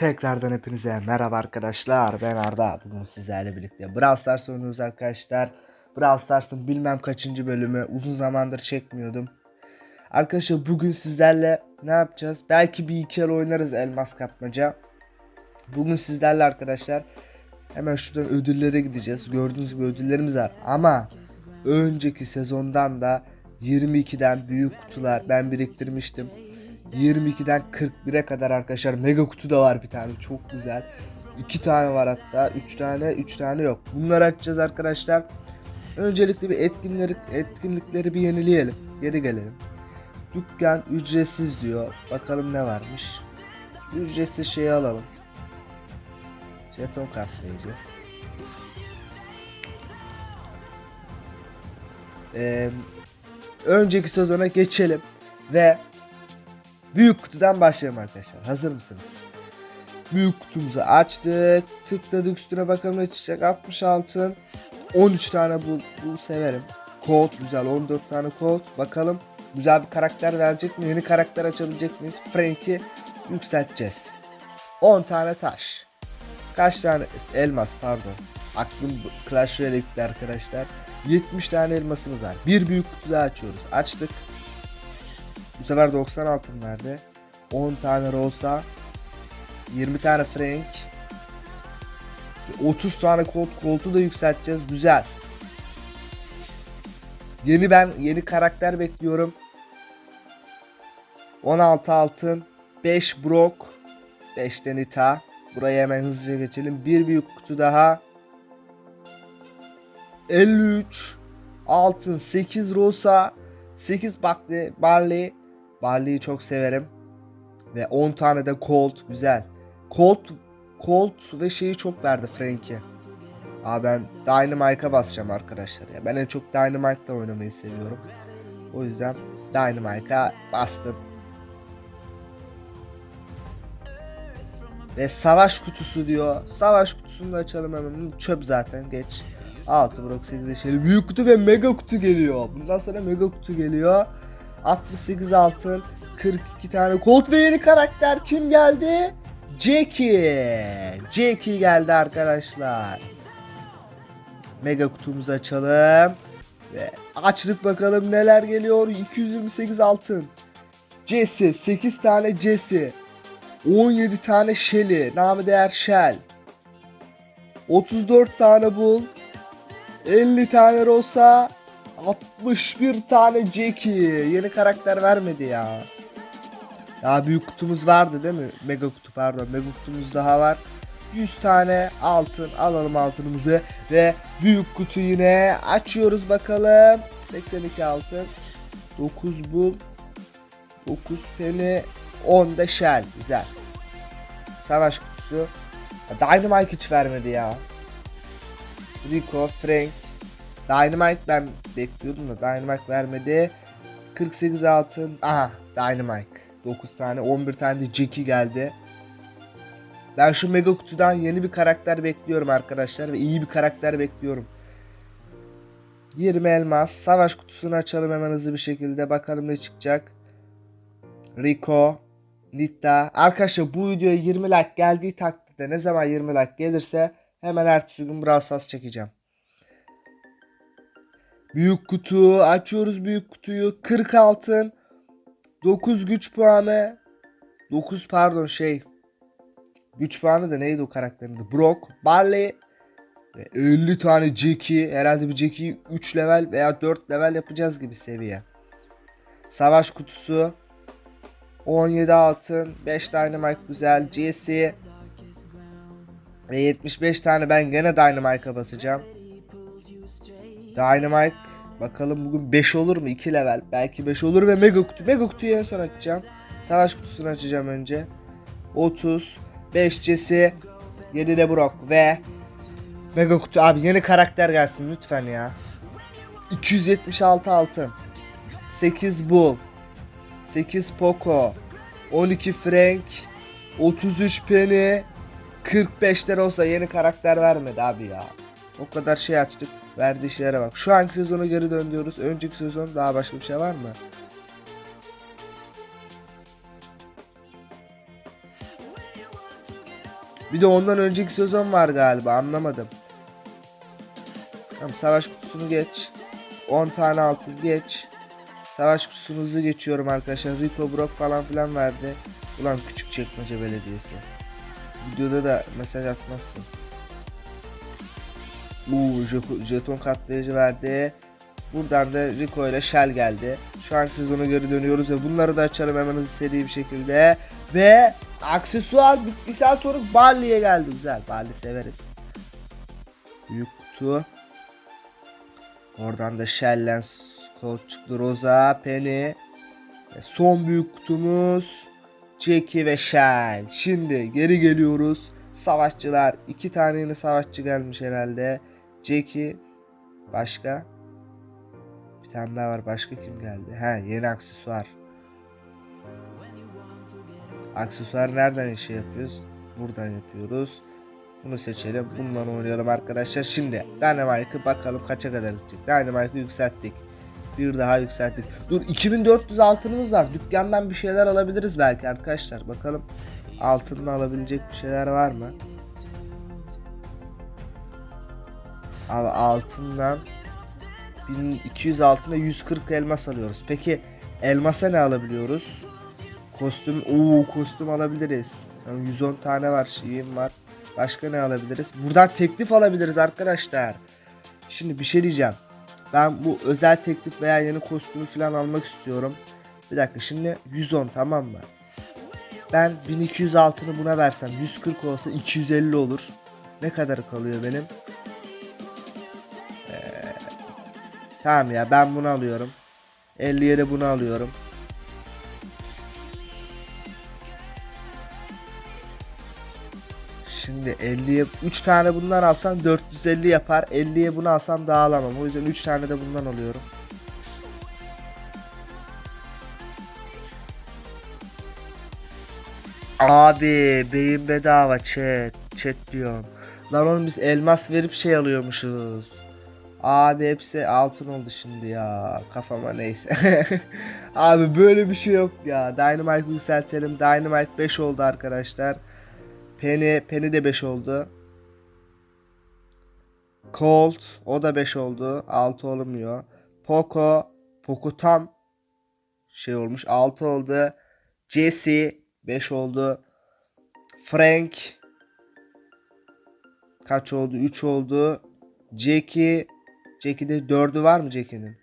Tekrardan hepinize merhaba arkadaşlar. Ben Arda. Bugün sizlerle birlikte Brawl Stars oynuyoruz arkadaşlar. Brawl Stars'ın bilmem kaçıncı bölümü. Uzun zamandır çekmiyordum. Arkadaşlar bugün sizlerle ne yapacağız? Belki bir iki el oynarız elmas kapmaca. Bugün sizlerle arkadaşlar hemen şuradan ödüllere gideceğiz. Gördüğünüz gibi ödüllerimiz var. Ama önceki sezondan da 22'den büyük kutular ben biriktirmiştim. 22'den 41'e kadar arkadaşlar mega kutu da var bir tane çok güzel. 2 tane var hatta 3 tane 3 tane yok. Bunları açacağız arkadaşlar. Öncelikle bir etkinlikleri, etkinlikleri bir yenileyelim. Geri gelelim. Dükkan ücretsiz diyor. Bakalım ne varmış. Ücretsiz şeyi alalım. Jeton katlayıcı. Ee, önceki sezona geçelim ve büyük kutudan başlayalım arkadaşlar. Hazır mısınız? Büyük kutumuzu açtık. Tıkladık üstüne bakalım ne çıkacak. 60 altın. 13 tane bu, bu severim. Kod güzel. 14 tane kod. Bakalım güzel bir karakter verecek mi? Yeni karakter açabilecek miyiz? Frank'i yükselteceğiz. 10 tane taş. Kaç tane elmas pardon. Aklım Clash Royale gitti arkadaşlar. 70 tane elmasımız var. Bir büyük kutu daha açıyoruz. Açtık. Bu sefer 90 altın verdi. 10 tane Rosa. 20 tane Frank. 30 tane Colt. Colt'u da yükselteceğiz. Güzel. Yeni ben yeni karakter bekliyorum. 16 altın. 5 Brock. 5 de Nita. Buraya hemen hızlıca geçelim. Bir büyük kutu daha. 53 altın 8 Rosa 8 Barley, Barley. Barley'i çok severim. Ve 10 tane de Colt güzel. Colt Colt ve şeyi çok verdi Frank'i. Aa ben Dynamite'a basacağım arkadaşlar ya. Ben en çok Dynamite'da oynamayı seviyorum. O yüzden Dynamite'a bastım. Ve savaş kutusu diyor. Savaş kutusunu da açalım hemen. Çöp zaten geç. 6 Brock 8 eşeli. Büyük kutu ve mega kutu geliyor. Bundan sonra mega kutu geliyor. 68 altın. 42 tane Colt ve yeni karakter kim geldi? Jackie. Jackie geldi arkadaşlar. Mega kutumuzu açalım. Ve açtık bakalım neler geliyor. 228 altın. Jesse 8 tane Jesse. 17 tane Shelly. Namı değer Shell. 34 tane Bull. 50 tane Rosa. 61 tane Jackie. Yeni karakter vermedi ya. Ya büyük kutumuz vardı değil mi? Mega kutu pardon. Mega kutumuz daha var. 100 tane altın alalım altınımızı ve büyük kutu yine açıyoruz bakalım. 82 altın. 9 bul. 9 penny. 10 da shell. Güzel. Savaş kutusu. Dynamite hiç vermedi ya. Rico, Frank. Dynamite ben bekliyordum da Dynamite vermedi. 48 altın. Aha Dynamite. 9 tane 11 tane de Jackie geldi. Ben şu mega kutudan yeni bir karakter bekliyorum arkadaşlar ve iyi bir karakter bekliyorum. 20 elmas. Savaş kutusunu açalım hemen hızlı bir şekilde. Bakalım ne çıkacak. Rico, Nita. Arkadaşlar bu videoya 20 like geldiği takdirde ne zaman 20 like gelirse hemen ertesi gün Brawl Stars çekeceğim. Büyük kutu açıyoruz büyük kutuyu. 40 altın 9 güç puanı. 9 pardon şey güç puanı da neydi o karakterin adı? Brock Barley ve 50 tane Jackie herhalde bir Jackie'yi 3 level veya 4 level yapacağız gibi seviye. Savaş kutusu 17 altın 5 dynamite güzel Jesse ve 75 tane ben gene Dynamite'a basacağım. Dynamite bakalım bugün 5 olur mu? 2 level. Belki 5 olur ve mega kutu. Mega kutuyu en son açacağım. Savaş kutusunu açacağım önce. 30 5 Jesse 7 de Brock ve mega kutu abi yeni karakter gelsin lütfen ya. 276 altın. 8 Bull. 8 Poco. 12 Frank. 33 Penny. 45'ler olsa yeni karakter vermedi abi ya. O kadar şey açtık. Verdiği şeylere bak. Şu anki sezona geri dön diyoruz. Önceki sezon daha başka bir şey var mı? Bir de ondan önceki sezon var galiba anlamadım. Tamam savaş kutusunu geç. 10 tane altın geç. Savaş kutusunu hızlı geçiyorum arkadaşlar. Rico Brock falan filan verdi. Ulan küçük çekmece belediyesi. Videoda da mesaj atmazsın. Uuu jeton- katlayıcı verdi. Buradan da Rico ile Shell geldi. Şu an sezona geri dönüyoruz ve bunları da açalım hemen hızlı seri bir şekilde. Ve aksesuar bitkisel toruk Barley'e geldi. Güzel Barley severiz. Büyük kutu. Oradan da Shell Lens Colt çıktı. Rosa, Penny. Ve son büyük kutumuz Jackie ve Shell. Şimdi geri geliyoruz. Savaşçılar. iki tane yeni savaşçı gelmiş herhalde. Jackie. Başka. Bir tane daha var. Başka kim geldi? He yeni aksesuar. Aksesuar nereden şey yapıyoruz? Buradan yapıyoruz. Bunu seçelim. Bundan oynayalım arkadaşlar. Şimdi Dynamite'ı bakalım kaça kadar gidecek. Dynamite'ı yükselttik. Bir daha yükselttik. Dur 2400 altınımız var. Dükkandan bir şeyler alabiliriz belki arkadaşlar. Bakalım altında alabilecek bir şeyler var mı? Abi altından 1200 altına 140 elmas alıyoruz. Peki elmasa ne alabiliyoruz? Kostüm, ooo kostüm alabiliriz. Yani 110 tane var, şeyim var. Başka ne alabiliriz? Buradan teklif alabiliriz arkadaşlar. Şimdi bir şey diyeceğim. Ben bu özel teklif veya yeni kostümü falan almak istiyorum. Bir dakika şimdi 110 tamam mı? Ben 1200 altını buna versem 140 olsa 250 olur. Ne kadar kalıyor benim? Tamam ya ben bunu alıyorum. 50'ye de bunu alıyorum. Şimdi 50'ye 3 tane bundan alsam 450 yapar. 50'ye bunu alsam daha alamam. O yüzden 3 tane de bundan alıyorum. Abi beyin bedava chat. Chat diyorum. Lan oğlum biz elmas verip şey alıyormuşuz. Abi hepsi altın oldu şimdi ya. Kafama neyse. Abi böyle bir şey yok ya. Dynamite yükseltelim. Dynamite 5 oldu arkadaşlar. Penny, Penny de 5 oldu. Colt o da 5 oldu. 6 olmuyor. Poco, Poco tam şey olmuş 6 oldu. Jesse 5 oldu. Frank kaç oldu? 3 oldu. Jackie Jackie'de 4'ü var mı Jackie'nin?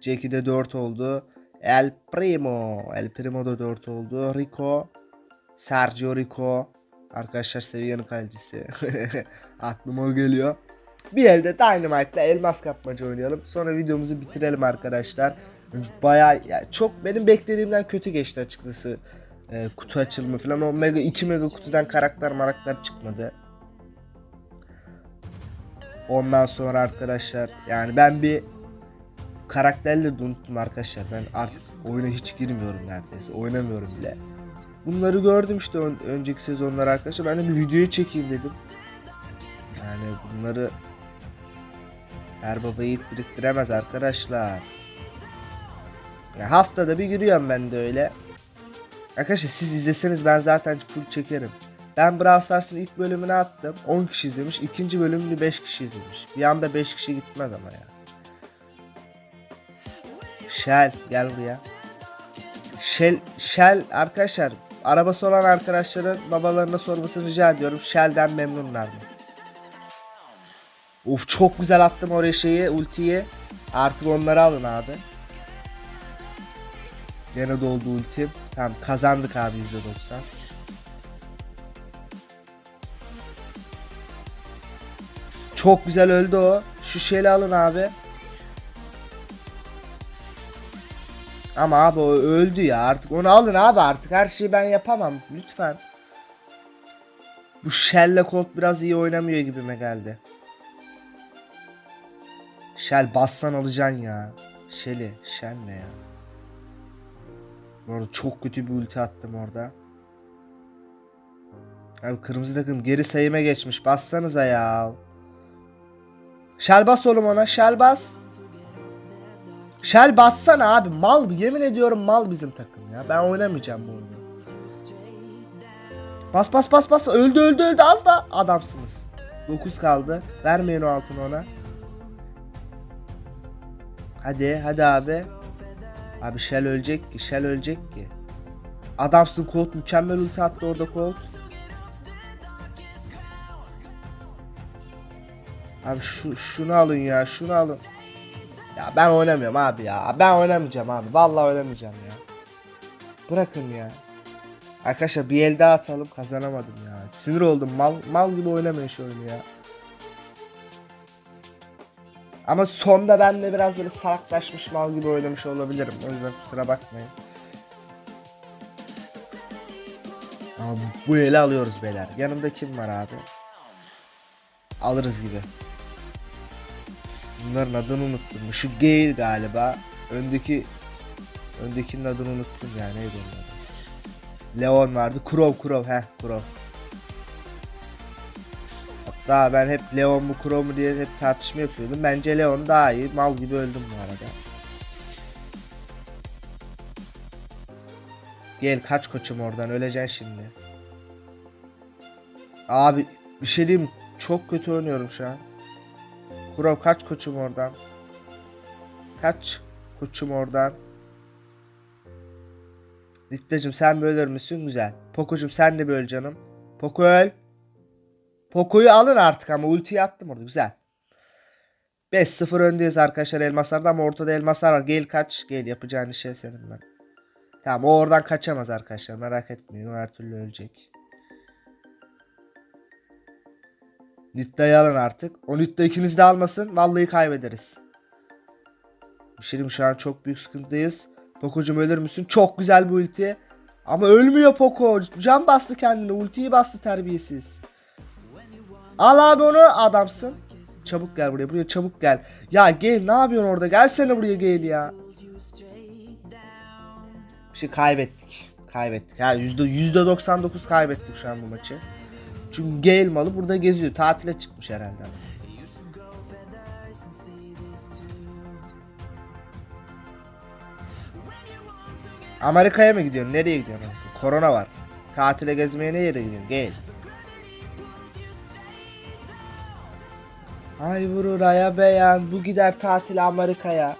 Jackie'de 4 oldu. El Primo. El Primo da 4 oldu. Rico. Sergio Rico. Arkadaşlar seviyenin kalecisi. Aklıma geliyor. Bir elde Dynamite'la elmas kapmaca oynayalım. Sonra videomuzu bitirelim arkadaşlar. Yani çok benim beklediğimden kötü geçti açıkçası. Ee, kutu açılımı falan. O mega 2 mega kutudan karakter marakter çıkmadı. Ondan sonra arkadaşlar yani ben bir karakterleri de unuttum arkadaşlar. Ben artık oyuna hiç girmiyorum neredeyse. Oynamıyorum bile. Bunları gördüm işte ön- önceki sezonlar arkadaşlar. Ben de bir videoyu çekeyim dedim. Yani bunları her baba yiğit biriktiremez arkadaşlar. Ya haftada bir giriyorum ben de öyle. Arkadaşlar siz izleseniz ben zaten full çekerim. Ben Brawl Stars'ın ilk bölümünü attım. 10 kişi izlemiş. ikinci bölümünü 5 kişi izlemiş. Bir anda 5 kişi gitmez ama ya. Shell gel buraya. Shell, Shell arkadaşlar arabası olan arkadaşların babalarına sormasını rica ediyorum. Shell'den memnunlar mı? Uf çok güzel attım oraya şeyi ultiyi. Artık onları alın abi. Gene doldu ultim. Tamam kazandık abi %90. Çok güzel öldü o. Şu şeyi alın abi. Ama abi o öldü ya artık onu alın abi artık her şeyi ben yapamam lütfen. Bu Shell'le Colt biraz iyi oynamıyor gibime geldi. Shell bassan alacaksın ya. Shell'i, Shell ne ya? Bu arada çok kötü bir ulti attım orada. Abi kırmızı takım geri sayıma geçmiş. Bassanıza ya. Shell bas oğlum ona. Bas. Shell bassana abi. Mal yemin ediyorum mal bizim takım ya. Ben oynamayacağım bu oyunu. Bas bas bas bas. Öldü öldü öldü az da adamsınız. 9 kaldı. Vermeyin o altını ona. Hadi hadi abi. Abi Shell ölecek ki. Shell ölecek ki. Adamsın Colt mükemmel ulti attı orada Colt. Abi şu şunu alın ya şunu alın. Ya ben oynamıyorum abi ya. Ben oynamayacağım abi. Vallahi oynamayacağım ya. Bırakın ya. Arkadaşlar bir el daha atalım kazanamadım ya. Sinir oldum mal mal gibi oynamayın şu oyunu ya. Ama sonda ben de biraz böyle salaklaşmış mal gibi oynamış olabilirim. O yüzden kusura bakmayın. Ama bu eli alıyoruz beyler. Yanımda kim var abi? Alırız gibi. Bunların adını unuttum. Şu Gale galiba. Öndeki öndekinin adını unuttum ya. Neydi onun adı? Leon vardı. Crow Crow heh Crow. Hatta ben hep Leon mu Crow mu diye hep tartışma yapıyordum. Bence Leon daha iyi. Mal gibi öldüm bu arada. Gel kaç koçum oradan öleceksin şimdi. Abi bir şey diyeyim? Çok kötü oynuyorum şu an. Kurov kaç koçum oradan. Kaç koçum oradan. Littacım sen böyle müsün? Güzel. Poko'cum sen de böyle canım. Poko öl. Poco'yu alın artık ama ultiyi attım orada. Güzel. 5-0 öndeyiz arkadaşlar elmaslarda ama ortada elmaslar var. Gel kaç. Gel yapacağın şey senin ben. Tamam o oradan kaçamaz arkadaşlar. Merak etmeyin. O her türlü ölecek. Nitta'yı alın artık. O Nitta ikiniz de almasın. Vallahi kaybederiz. Bir şey diyeyim, şu an çok büyük sıkıntıyız. Poco'cum ölür müsün? Çok güzel bir ulti. Ama ölmüyor Poco. Can bastı kendine. Ultiyi bastı terbiyesiz. Al abi onu adamsın. Çabuk gel buraya. Buraya çabuk gel. Ya gel ne yapıyorsun orada? Gelsene buraya gel ya. Bir şey kaybettik. Kaybettik. Yani yüzde yüzde 99 kaybettik şu an bu maçı. Çünkü Gale malı burada geziyor. Tatile çıkmış herhalde. Amerika'ya mı gidiyorsun? Nereye gidiyorsun? aslında? Korona var. Tatile gezmeye ne yere gidiyorsun? Gel. Ay vurur aya beyan. Bu gider tatile Amerika'ya.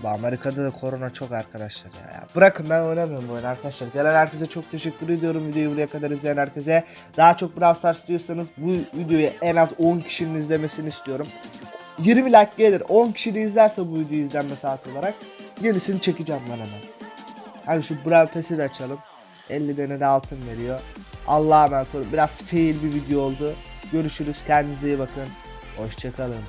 Abi Amerika'da da korona çok arkadaşlar ya. Bırakın ben oynamıyorum bu oyunu arkadaşlar. Gelen herkese çok teşekkür ediyorum videoyu buraya kadar izleyen herkese. Daha çok Brawl Stars istiyorsanız bu videoyu en az 10 kişinin izlemesini istiyorum. 20 like gelir 10 kişi de izlerse bu videoyu izlenme saati olarak yenisini çekeceğim ben hemen. Hadi şu Brawl Pass'i de açalım. 50 tane de altın veriyor. Allah'a emanet olun. Biraz fail bir video oldu. Görüşürüz. Kendinize iyi bakın. Hoşçakalın.